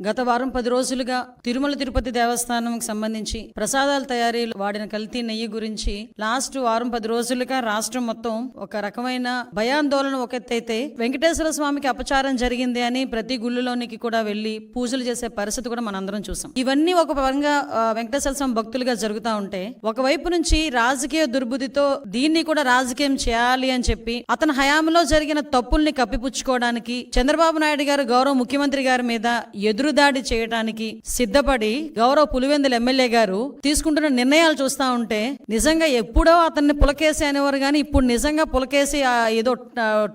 గత వారం పది రోజులుగా తిరుమల తిరుపతి దేవస్థానంకి సంబంధించి ప్రసాదాల తయారీలో వాడిన కల్తీ నెయ్యి గురించి లాస్ట్ వారం పది రోజులుగా రాష్ట్రం మొత్తం ఒక రకమైన భయాందోళన ఒక ఎత్తైతే వెంకటేశ్వర స్వామికి అపచారం జరిగింది అని ప్రతి గుళ్ళలోనికి కూడా వెళ్ళి పూజలు చేసే పరిస్థితి కూడా మనందరం చూసాం. ఇవన్నీ ఒక పరంగా వెంకటేశ్వర స్వామి భక్తులుగా జరుగుతా ఉంటే ఒకవైపు నుంచి రాజకీయ దుర్బుద్ధితో దీన్ని కూడా రాజకీయం చేయాలి అని చెప్పి అతని హయాంలో జరిగిన తప్పుల్ని కప్పిపుచ్చుకోవడానికి చంద్రబాబు నాయుడు గారు గౌరవ ముఖ్యమంత్రి గారి మీద ఎదురు ఎదురుదాడి చేయడానికి సిద్ధపడి గౌరవ పులివెందుల ఎమ్మెల్యే గారు తీసుకుంటున్న నిర్ణయాలు చూస్తా ఉంటే నిజంగా ఎప్పుడో అతన్ని పులకేసి అనేవారు కానీ ఇప్పుడు నిజంగా పులకేసి ఏదో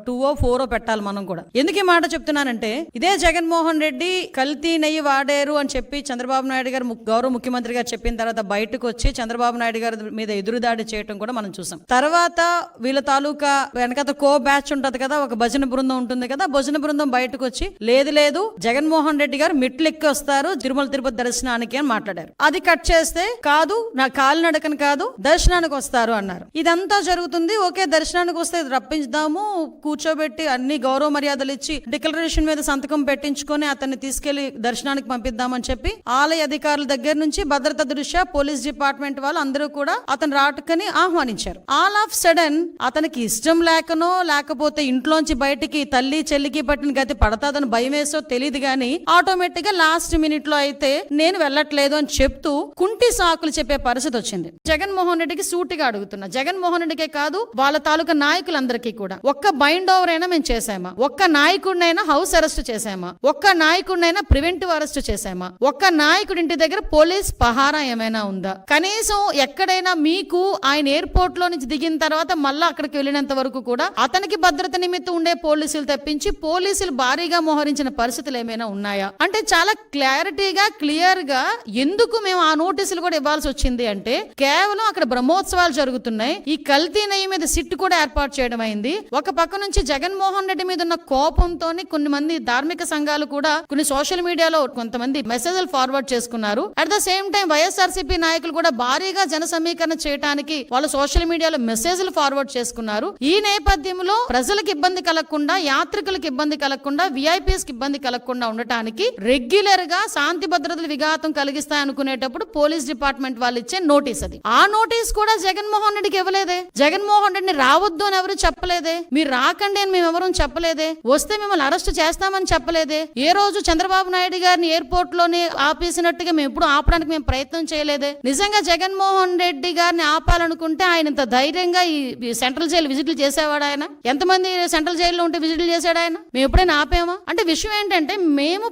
టూ ఓ ఫోరో పెట్టాలి మనం కూడా. ఎందుకు ఈ మాట చెప్తున్నానంటే ఇదే జగన్మోహన్ రెడ్డి కల్తీ నెయ్యి వాడారు అని చెప్పి చంద్రబాబు నాయుడు గారు గౌరవ ముఖ్యమంత్రి గారు చెప్పిన తర్వాత బయటకు వచ్చి చంద్రబాబు నాయుడు గారి మీద ఎదురుదాడి చేయటం కూడా మనం చూసాం. తర్వాత వీళ్ళ తాలూకా వెనకత కో బ్యాచ్ ఉంటది కదా ఒక భజన బృందం ఉంటుంది కదా భజన బృందం బయటకు వచ్చి లేదు లేదు జగన్మోహన్ రెడ్డి గారు మెట్లు ఎక్కి వస్తారు తిరుమల తిరుపతి దర్శనానికి అని మాట్లాడారు. అది కట్ చేస్తే కాదు నా కాలినడకని కాదు దర్శనానికి వస్తారు అన్నారు. ఇదంతా జరుగుతుంది ఓకే దర్శనానికి వస్తే రప్పించుదాము కూర్చోబెట్టి అన్ని గౌరవ మర్యాదలు ఇచ్చి డిక్లరేషన్ మీద సంతకం పెట్టించుకొని అతన్ని తీసుకెళ్ళి దర్శనానికి పంపిద్దామని చెప్పి ఆలయ అధికారుల దగ్గర నుంచి భద్రత దృష్ట్యా పోలీస్ డిపార్ట్మెంట్ వాళ్ళు అందరూ కూడా అతను రాటుకని ఆహ్వానించారు. ఆల్ ఆఫ్ సడన్ అతనికి ఇష్టం లేకనో లేకపోతే ఇంట్లోంచి బయటికి తల్లి చెల్లికి పట్టిన గతి పడతాదని భయం వేసో తెలియదు గాని ఆటోమేటిక్ గా లాస్ట్ మినిట్లో అయితే నేను వెళ్ళట్లేదు అని చెప్తూ కుంటి సాకులు చెప్పే పరిస్థితి వచ్చింది. జగన్మోహన్ రెడ్డికి సూటిగా అడుగుతున్నా. జగన్మోహన్ రెడ్డికే కాదు వాళ్ళ తాలూకా నాయకులందరికీ కూడా. ఒక్క బైండ్ ఓవర్ అయినా మేము చేసామా ఒక్క నాయకుడినైనా హౌస్ అరెస్ట్ చేసామా ఒక్క నాయకుడినైనా ప్రివెంటివ్ అరెస్ట్ చేసామా ఒక్క నాయకుడి ఇంటి దగ్గర పోలీస్ పహారా ఏమైనా ఉందా? కనీసం ఎక్కడైనా మీకు ఆయన ఎయిర్పోర్ట్లో నుంచి దిగిన తర్వాత మళ్ళీ అక్కడికి వెళ్ళినంత వరకు కూడా అతనికి భద్రత నిమిత్తం ఉండే పోలీసులు తప్పించి పోలీసులు భారీగా మోహరించిన పరిస్థితులు ఏమైనా ఉన్నాయా? అంటే చాలా క్లారిటీగా క్లియర్గా ఎందుకు మేము ఆ నోటీసులు కూడా ఇవ్వాల్సి వచ్చింది అంటే కేవలం అక్కడ బ్రహ్మోత్సవాలు జరుగుతున్నాయి. ఈ కల్తీ నెయ్యి మీద సిట్ కూడా ఏర్పాటు చేయడం అయింది. ఒక పక్క నుంచి జగన్మోహన్ రెడ్డి మీద ఉన్న కోపంతో కొన్ని మంది ధార్మిక సంఘాలు కూడా కొన్ని సోషల్ మీడియాలో కొంతమంది మెసేజ్లు ఫార్వర్డ్ చేసుకున్నారు. At the same time YSRCP నాయకులు కూడా భారీగా జన సమీకరణ చేయడానికి వాళ్ళు సోషల్ మీడియాలో మెసేజ్లు ఫార్వర్డ్ చేసుకున్నారు. ఈ నేపథ్యంలో ప్రజలకు ఇబ్బంది కలగకుండా యాత్రికులకు ఇబ్బంది కలగకుండా విఐపీస్కి ఇబ్బంది కలగకుండా ఉండటానికి రెగ్యులర్గా శాంతి భద్రతలు విఘాతం కలిగిస్తాయి అనుకునేటప్పుడు పోలీస్ డిపార్ట్మెంట్ వాళ్ళు ఇచ్చే నోటీస్ అది. ఆ నోటీస్ కూడా జగన్మోహన్ రెడ్డికి ఇవ్వలేదే. జగన్మోహన్ రెడ్డిని రావద్దు అని ఎవరు చెప్పలేదే? మీరు రాకండి అని మేము ఎవరూ చెప్పలేదే? వస్తే మిమ్మల్ని అరెస్ట్ చేస్తామని చెప్పలేదే? ఏ రోజు చంద్రబాబు నాయుడు గారిని ఎయిర్పోర్ట్లోనే ఆపేసినట్టుగా మేము ఎప్పుడు ఆపడానికి మేము ప్రయత్నం చేయలేదే. నిజంగా జగన్మోహన్ రెడ్డి గారిని ఆపాలనుకుంటే ఆయన ఇంత ధైర్యంగా ఈ సెంట్రల్ జైలు విజిట్లు చేసేవాడు ఆయన? ఎంతమంది సెంట్రల్ జైల్లో ఉంటే విజిట్లు చేశాడు ఆయన? మేము ఎప్పుడైనా ఆపామా? అంటే విషయం ఏంటంటే మేము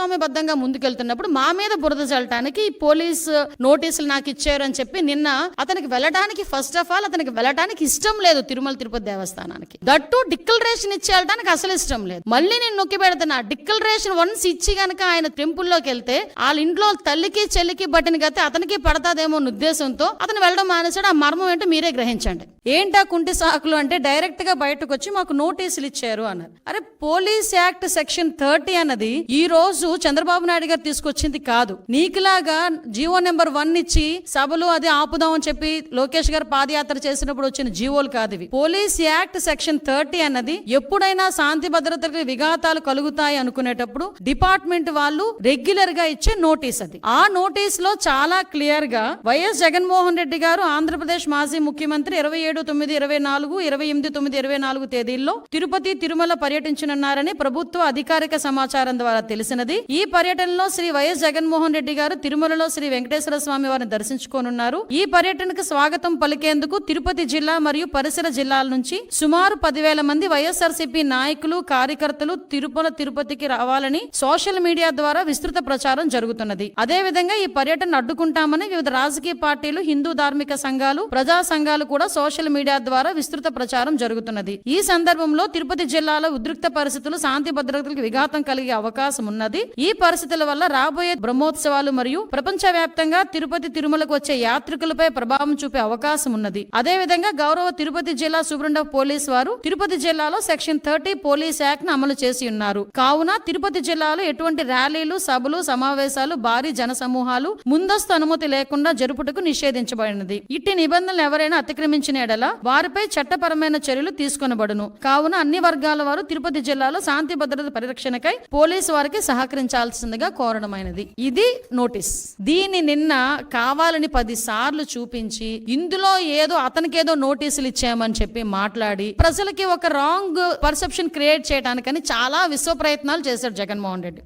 ప్రజాస్వామ్యబద్ధంగా ముందుకెళ్తున్నప్పుడు మా మీద బురద చల్లటానికి పోలీసు పోలీస్ నోటీసులు నాకు ఇచ్చారు అని చెప్పి నిన్న అతనికి వెళ్ళడానికి ఫస్ట్ ఆఫ్ ఆల్ అతనికి వెళ్ళడానికి ఇష్టం లేదు తిరుమల తిరుపతి దేవస్థానానికి. దట్టు డిక్లరేషన్ ఇచ్చి వెళ్ళడానికి అసలు ఇష్టం లేదు. మళ్ళీ నేను నొక్కి పెడుతున్నా డిక్లరేషన్ వన్స్ ఇచ్చి గనక ఆయన టెంపుల్లోకి వెళ్తే వాళ్ళ ఇంట్లో తల్లికి చెల్లికి బట్టిన గతే అతనికి పడతాదేమో ఉద్దేశంతో అతను వెళ్ళడం మానేశాడు. ఆ మర్మం ఏంటో మీరే గ్రహించండి. ఏంటా కుంటి సాకులు? అంటే డైరెక్ట్గా బయటకు వచ్చి మాకు నోటీసులు ఇచ్చారు అన్నారు. అరే పోలీస్ యాక్ట్ సెక్షన్ థర్టీ అన్నది ఈ రోజు చంద్రబాబు నాయుడు గారు తీసుకొచ్చింది కాదు. నీకులాగా జీవో నెంబర్ వన్ ఇచ్చి సభలు అది ఆపుదాం అని చెప్పి లోకేష్ గారు పాదయాత్ర చేసినప్పుడు వచ్చిన జీవోలు కాదు ఇవి. పోలీస్ యాక్ట్ సెక్షన్ థర్టీ అన్నది ఎప్పుడైనా శాంతి భద్రతలకు విఘాతాలు కలుగుతాయి అనుకునేటప్పుడు డిపార్ట్మెంట్ వాళ్ళు రెగ్యులర్గా ఇచ్చే నోటీస్ అది. ఆ నోటీస్లో చాలా క్లియర్గా వైఎస్ జగన్మోహన్ రెడ్డి గారు ఆంధ్రప్రదేశ్ మాజీ ముఖ్యమంత్రి ఇరవై ఏడు తొమ్మిది ఇరవై నాలుగు ఇరవై ఎనిమిది తొమ్మిది ఇరవై నాలుగు తేదీల్లో తిరుపతి తిరుమల పర్యటించనున్నారని ప్రభుత్వ అధికారిక సమాచారం ద్వారా తెలిసినది. ఈ పర్యటనలో శ్రీ వైఎస్ జగన్మోహన్ రెడ్డి గారు తిరుమలలో శ్రీ వెంకటేశ్వర స్వామి వారిని దర్శించుకోనున్నారు. ఈ పర్యటనకు స్వాగతం పలికేందుకు తిరుపతి జిల్లా మరియు పరిసర జిల్లాల నుంచి సుమారు పదివేల మంది వైఎస్ఆర్సీపీ నాయకులు కార్యకర్తలు తిరుపల తిరుపతికి రావాలని సోషల్ మీడియా ద్వారా విస్తృత ప్రచారం జరుగుతున్నది. అదే విధంగా ఈ పర్యటన అడ్డుకుంటామని వివిధ రాజకీయ పార్టీలు హిందూ ధార్మిక సంఘాలు ప్రజా సంఘాలు కూడా సోషల్ మీడియా ద్వారా విస్తృత ప్రచారం జరుగుతున్నది. ఈ సందర్భంలో తిరుపతి జిల్లాలో ఉద్రిక్త పరిస్థితులు శాంతి భద్రతలకు విఘాతం కలిగే అవకాశం ఉన్నది. ఈ పరిస్థితుల వల్ల రాబోయే బ్రహ్మోత్సవాలు మరియు ప్రపంచ వ్యాప్తంగా తిరుపతి తిరుమలకు వచ్చే యాత్రికులపై ప్రభావం చూపే అవకాశం ఉన్నది. అదే విధంగా గౌరవ తిరుపతి జిల్లా సూపరింట్ పోలీస్ వారు తిరుపతి జిల్లాలో సెక్షన్ థర్టీ పోలీస్ యాక్ట్ను అమలు చేసి ఉన్నారు. కావున తిరుపతి జిల్లాలో ఎటువంటి ర్యాలీలు సభలు సమావేశాలు భారీ జన సమూహాలు ముందస్తు అనుమతి లేకుండా జరుపుటకు నిషేధించబడినది. ఇట్టి నిబంధనలు ఎవరైనా అతిక్రమించిన ఎడల వారిపై చట్టపరమైన చర్యలు తీసుకొనబడును. కావున అన్ని వర్గాల వారు తిరుపతి జిల్లాలో శాంతి భద్రత పరిరక్షణకై పోలీసు వారికి సహకరించారు స్వీకరించాల్సిందిగా కోరడమైనది. ఇది నోటీస్. దీన్ని నిన్న కావాలని పది సార్లు చూపించి ఇందులో ఏదో అతనికేదో నోటీసులు ఇచ్చామని చెప్పి మాట్లాడి ప్రజలకి ఒక రాంగ్ పర్సెప్షన్ క్రియేట్ చేయడానికని చాలా విశ్వ ప్రయత్నాలు చేశాడు జగన్మోహన్ రెడ్డి.